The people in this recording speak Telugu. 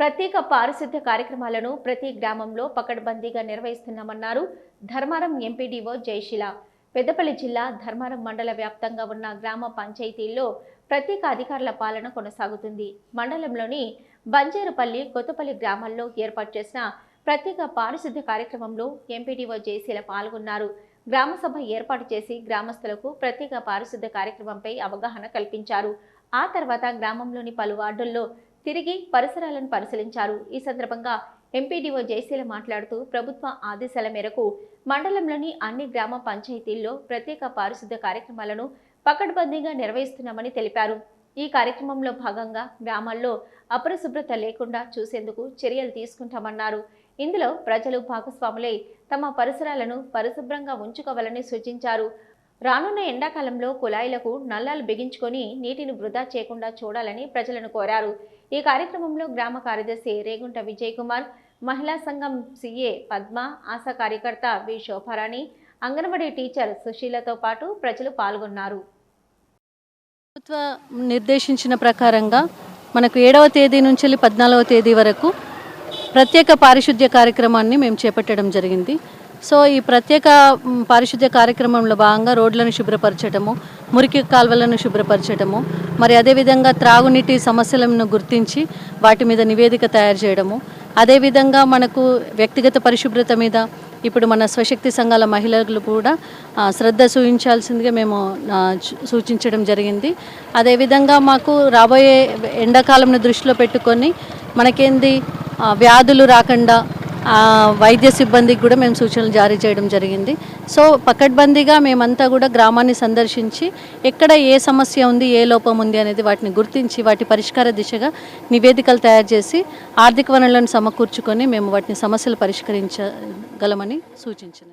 ప్రత్యేక పారిశుద్ధ్య కార్యక్రమాలను ప్రతి గ్రామంలో పకడ్బందీగా నిర్వహిస్తున్నామన్నారు ధర్మారం ఎంపీడీఓ జయశిల. పెద్దపల్లి జిల్లా ధర్మారం మండల వ్యాప్తంగా ఉన్న గ్రామ పంచాయతీల్లో ప్రత్యేక అధికారుల పాలన కొనసాగుతుంది. మండలంలోని బంజేరుపల్లి కొత్తపల్లి గ్రామాల్లో ఏర్పాటు చేసిన ప్రత్యేక పారిశుద్ధ్య కార్యక్రమంలో ఎంపీడీఓ జయశీల పాల్గొన్నారు. గ్రామ సభ ఏర్పాటు చేసి గ్రామస్తులకు ప్రత్యేక పారిశుద్ధ్య కార్యక్రమంపై అవగాహన కల్పించారు. ఆ తర్వాత గ్రామంలోని పలు వార్డుల్లో తిరిగి పరిసరాలను పరిశీలించారు. ఈ సందర్భంగా ఎంపీడీఓ జయశీల మాట్లాడుతూ ప్రభుత్వ ఆదేశాల మేరకు మండలంలోని అన్ని గ్రామ పంచాయతీల్లో ప్రత్యేక పారిశుద్ధ్య కార్యక్రమాలను పకడ్బందీగా నిర్వహిస్తున్నామని తెలిపారు. ఈ కార్యక్రమంలో భాగంగా గ్రామాల్లో అపరిశుభ్రత లేకుండా చూసేందుకు చర్యలు తీసుకుంటామన్నారు. ఇందులో ప్రజలు భాగస్వాములై తమ పరిసరాలను పరిశుభ్రంగా ఉంచుకోవాలని సూచించారు. రానున్న ఎండాకాలంలో కుళాయిలకు నల్లాలు బిగించుకొని నీటిని వృధా చేయకుండా చూడాలని ప్రజలను కోరారు. ఈ కార్యక్రమంలో గ్రామ కార్యదర్శి రేగుంట విజయ్ కుమార్ మహిళా సంఘం సీఏ పద్మ ఆశా కార్యకర్త వి శోభారాణి అంగన్వాడీ టీచర్ సుశీలతో పాటు ప్రజలు పాల్గొన్నారు. ప్రభుత్వ నిర్దేశించిన ప్రకారంగా మనకు ఏడవ తేదీ నుంచి వెళ్ళి పద్నాలుగవ తేదీ వరకు ప్రత్యేక పారిశుద్ధ్య కార్యక్రమాన్ని మేము చేపట్టడం జరిగింది. సో ఈ ప్రత్యేక పారిశుద్ధ్య కార్యక్రమంలో భాగంగా రోడ్లను శుభ్రపరచడము మురికి కాల్వలను శుభ్రపరచడము మరి అదేవిధంగా త్రాగునీటి సమస్యలను గుర్తించి వాటి మీద నివేదిక తయారు చేయడము. అదేవిధంగా మనకు వ్యక్తిగత పరిశుభ్రత మీద ఇప్పుడు మన స్వశక్తి సంఘాల మహిళలు కూడా శ్రద్ధ చూపించాల్సిందిగా మేము సూచించడం జరిగింది. అదేవిధంగా మాకు రాబోయే ఎండాకాలంను దృష్టిలో పెట్టుకొని మనకేంది వ్యాధులు రాకుండా వైద్య సిబ్బందికి కూడా మేము సూచనలు జారీ చేయడం జరిగింది. సో పకడ్బందీగా మేమంతా కూడా గ్రామాన్ని సందర్శించి ఎక్కడ ఏ సమస్య ఉంది ఏ లోపం ఉంది అనేది వాటిని గుర్తించి వాటి పరిష్కార దిశగా నివేదికలు తయారు చేసి ఆర్థిక వనరులను సమకూర్చుకొని మేము వాటిని సమస్యలు పరిష్కరించగలమని సూచించినారు